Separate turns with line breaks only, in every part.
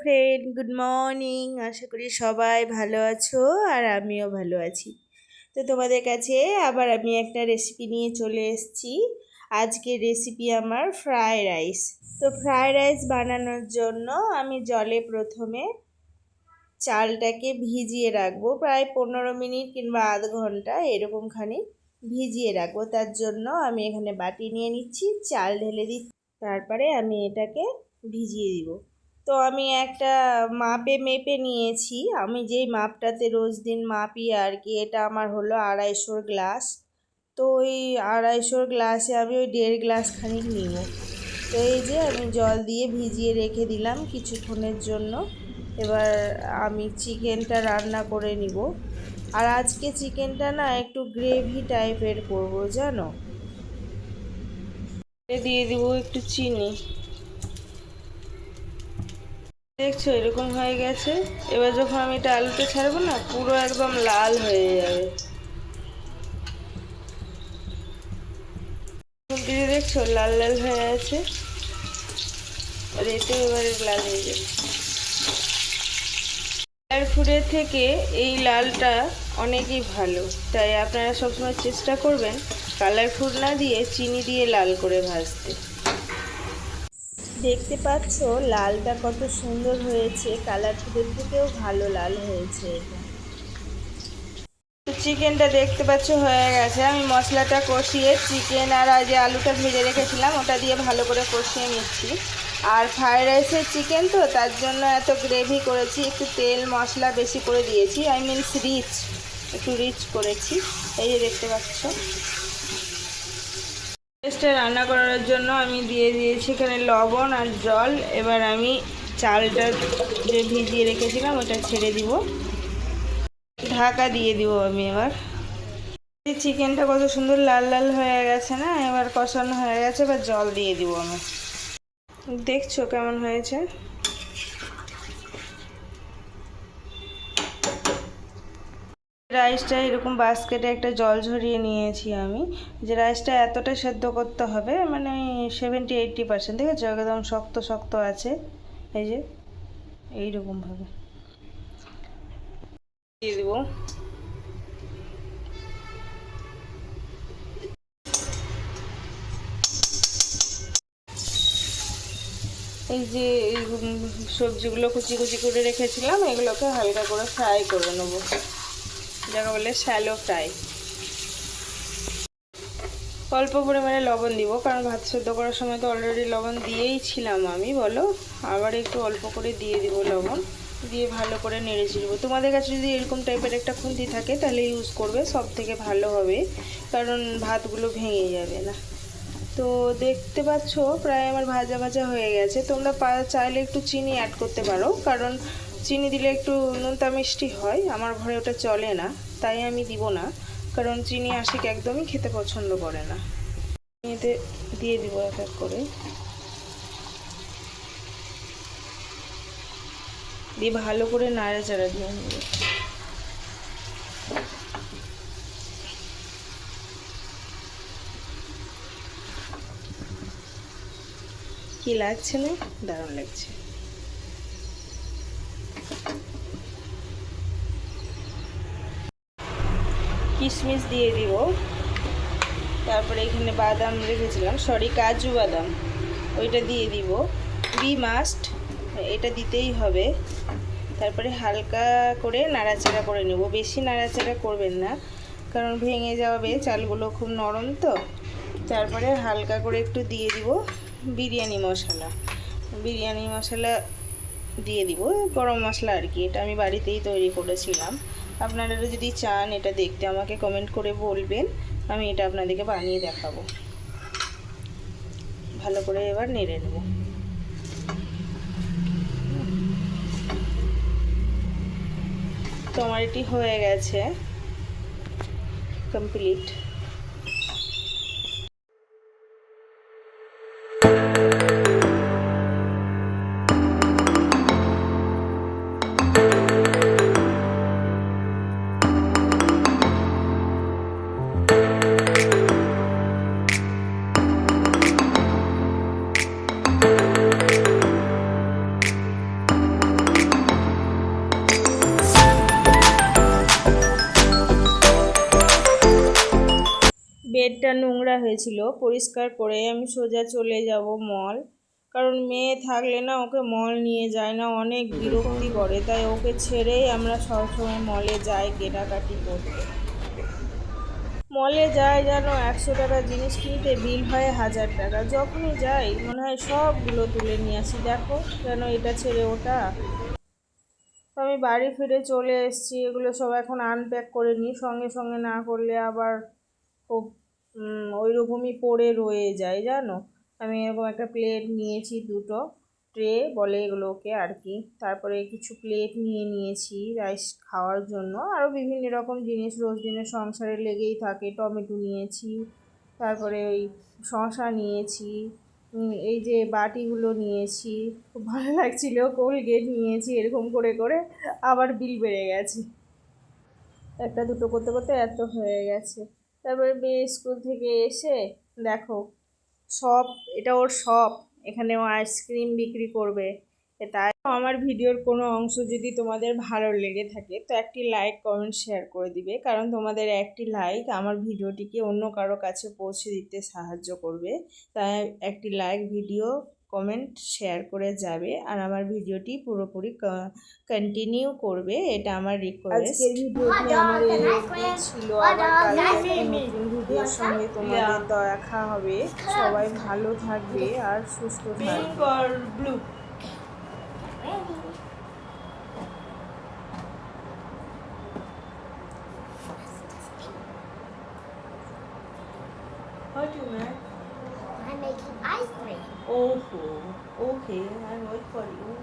Friend good morning আশা করি সবাই ভালো আছো আর আমিও ভালো আছি। তো তোমাদের কাছে আবার আমি একটা রেসিপি নিয়ে চলে এসেছি। আজকের রেসিপি আমার ফ্রায়েড রাইস তো ফ্রায়েড রাইস বানানোর জন্য আমি জলে প্রথমে চালটাকে ভিজিয়ে রাখব। প্রায় পনেরো মিনিট কিংবা আধ ঘণ্টা এরকমখানি ভিজিয়ে রাখব। তার জন্য আমি এখানে বাটি নিয়ে নিচ্ছি, চাল ঢেলে দিচ্ছি। তারপরে আমি এটাকে ভিজিয়ে দিব। তো আমি একটা মাপে মেপে নিয়েছি। আমি যেই মাপটাতে রোজ দিন মাপি আর কি, এটা আমার হলো আড়াইশোর গ্লাস। তো ওই আড়াইশোর গ্লাসে আমি ওই দেড় গ্লাস খানিক নিব। তো এই যে আমি জল দিয়ে ভিজিয়ে রেখে দিলাম কিছুক্ষণের জন্য। এবার আমি চিকেনটা রান্না করে নিব। আর আজকে চিকেনটা না একটু গ্রেভি টাইপের করব, জানো? দিয়ে দিব একটু চিনি। দেখছ, এরকম হয়ে গেছে। এবার যখন আমি এটা আলুতে ছাড়বো না, পুরো একদম লাল হয়ে যাবে। দিদি দেখছ, লাল লাল হয়ে আছে। আর এতে এবারে লাল হয়ে যাবে। কালার ফুডের থেকে এই লালটা অনেকই ভালো। তাই আপনারা সবসময় চেষ্টা করবেন কালার ফুড না দিয়ে চিনি দিয়ে লাল করে ভাজতে। দেখতে পাচ্ছ, লালটা কত সুন্দর হয়েছে কালার ফুডের থেকেও ভালো লাল হয়েছে চিকেনটা দেখতে পাচ্ছ হয়ে গেছে, আমি মশলাটা কষিয়ে চিকেন আর যে আলুটা ভেজে রেখেছিলাম, ওটা দিয়ে ভালো করে কষিয়ে নিচ্ছি। আর ফ্রায়েড রাইসের চিকেন তো, তার জন্য এত গ্রেভি করেছি, একটু তেল, মশলা বেশি করে দিয়েছি আই মিনস রিচ একটু রিচ করেছি, এই যে দেখতে পাচ্ছ। রাইসটা রান্না করার জন্য আমি দিয়ে দিয়েছি এখানে লবণ আর জল। এবার আমি চালটা যে ভিজিয়ে রেখেছিলাম, ওটা ছেড়ে দিব। ঢাকা দিয়ে দিব আমি এবার। চিকেনটা কত সুন্দর লাল লাল হয়ে গেছে না? এবার কষানো হয়ে গেছে, এবার জল দিয়ে দিব আমি। দেখছ কেমন হয়েছে? রাইসটা এরকম বাস্কেটে একটা জল ঝরিয়ে নিয়েছি আমি। যে রাইসটা এতটা সেদ্ধ করতে হবে মানে সেভেন্টি এইটটি পার্সেন্ট দেখেছ? একদম শক্ত শক্ত আছে। এই যে, এইরকমভাবে। দিয়ে দেবো। এই যে সবজিগুলো কুচি কুচি করে রেখেছিলাম, এগুলোকে হালকা করে ফ্রাই করে নেব। যাকে বলে শ্যালো ফ্রাই অল্প পরিমাণে লবণ দিব, কারণ ভাত সেদ্ধ করার সময় তো অলরেডি লবণ দিয়েই ছিলাম আমি, বলো? আবার একটু অল্প করে দিয়ে দিব লবণ, দিয়ে ভালো করে নেড়ে চিড়ব। তোমাদের কাছে যদি এরকম টাইপের একটা খুন্তি থাকে, তাহলে ইউজ করবে সব থেকে ভালো হবে, কারণ ভাতগুলো ভেঙে যাবে না। তো দেখতে পাচ্ছ, প্রায় আমার ভাজা ভাজা হয়ে গেছে। তোমরা চাইলে একটু চিনি অ্যাড করতে পারো, কারণ চিনি দিলে একটু নুনতা মিষ্টি হয়, আমার ঘরে ওটা চলে না, তাই আমি দিব না, কারণ চিনি আশিক একদমই খেতে পছন্দ করে না। এতে দিয়ে দিব এক এক করে। দিয়ে ভালো করে নাড়াচাড়া দিয়ে নেব। কি লাগছে না? দারুণ লাগছে। কিশমিশ দিয়ে দিব। তারপরে এখানে বাদাম রেখেছিলাম সরি কাজু বাদাম। ওইটা দিয়ে দিব। বি মাস্ট এটা দিতেই হবে। তারপরে হালকা করে নাড়াচাড়া করে নেব। বেশি নাড়াচাড়া করবেন না, কারণ ভেঙে যাবে চালগুলো খুব নরম তো। তারপরে হালকা করে একটু দিয়ে দিব বিরিয়ানি মশলা। বিরিয়ানি মশলা দিয়ে দিব, গরম মশলা আর কি, এটা আমি বাড়িতেই তৈরি করেছিলাম। আপনারা যদি চান এটা দেখতে, আমাকে কমেন্ট করে বলবেন, আমি এটা আপনাদেরকে বানিয়ে দেখাবো। ভালো করে এবার নেড়ে নেব। তো আমার এটি হয়ে গেছে কমপ্লিট প্লেটটা নোংরা হয়েছিল, পরিষ্কার করে আমি সোজা চলে যাব মল। কারণ মেয়ে থাকলে না ওকে মল নিয়ে যায় না, অনেক বিরক্তি করে। তাই ওকে ছেড়েই আমরা সবসময় মলে যাই কেনাকাটি করতে। মলে যায় যেন একশো টাকা জিনিস কিনতে, বিল হয় হাজার টাকা, যখনই যাই মনে হয় সবগুলো তুলে নিয়ে আসি। দেখো যেন এটা ছেড়ে ওটা? তো আমি বাড়ি ফিরে চলে এসেছি, এগুলো সব এখন আনপ্যাক করে নিই, সঙ্গে সঙ্গে না করলে আবার খুব ওই রকমই পড়ে রয়ে যায়, জানো? আমি এরকম একটা প্লেট নিয়েছি দুটো, ট্রে, বলে এগুলোকে আর কি। তারপরে কিছু প্লেট নিয়ে নিয়েছি রাইস খাওয়ার জন্য। আরও বিভিন্ন রকম জিনিস, রোজ দিনের সংসারে লেগেই থাকে। টমেটো নিয়েছি, তারপরে ওই শশা নিয়েছি এই যে বাটিগুলো নিয়েছি। খুব ভালো লাগছিল, কোলগেট নিয়েছি, এরকম করে করে আবার বিল বেড়ে গেছে। একটা দুটো করতে করতে এত হয়ে গেছে। তারপরে মেয়ে স্কুল থেকে এসে, দেখো শপ এটা ওর শপ এখানে ও আইসক্রিম বিক্রি করবে। তাই আমার ভিডিওর কোনো অংশ যদি তোমাদের ভালো লেগে থাকে, তো একটি লাইক, কমেন্ট, শেয়ার করে দিবে। কারণ তোমাদের একটি লাইক আমার ভিডিওটিকে অন্য কারও কাছে পৌঁছে দিতে সাহায্য করবে। তাই একটি লাইক, ভিডিও কমেন্ট শেয়ার করে যাবে আর আমার ভিডিওটি পুরোপুরি কন্টিনিউ করবে এটা আমার রিকোয়েস্ট আজকের ভিডিওটি আমার ছিল। নতুন ভিডিওর সঙ্গে তোমাদের দেখা হবে। সবাই ভালো থাকবে আর সুস্থ থাকবে?
Ready.
What you man?
making ice cream.
Oh, okay. I'll wait for you.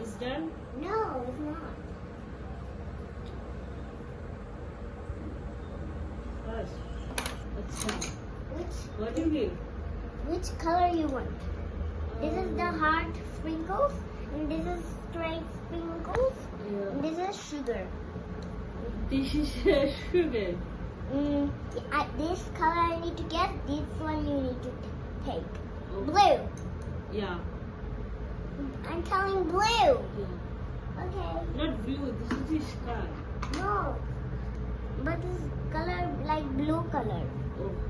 It's done?
No, it's not.
First, what's done?
Which?
What do you?
Which color you want? This is the um. hard sprinkles, and this is straight sprinkles, yeah. and this is sugar.
This is a sugar.
Mm, I, this color I need to get. This one you need to take. Blue.
Yeah.
I'm telling blue.
yeah.
Okay.
Not blue. This is the sky.
No. But this color like blue color.
Oh.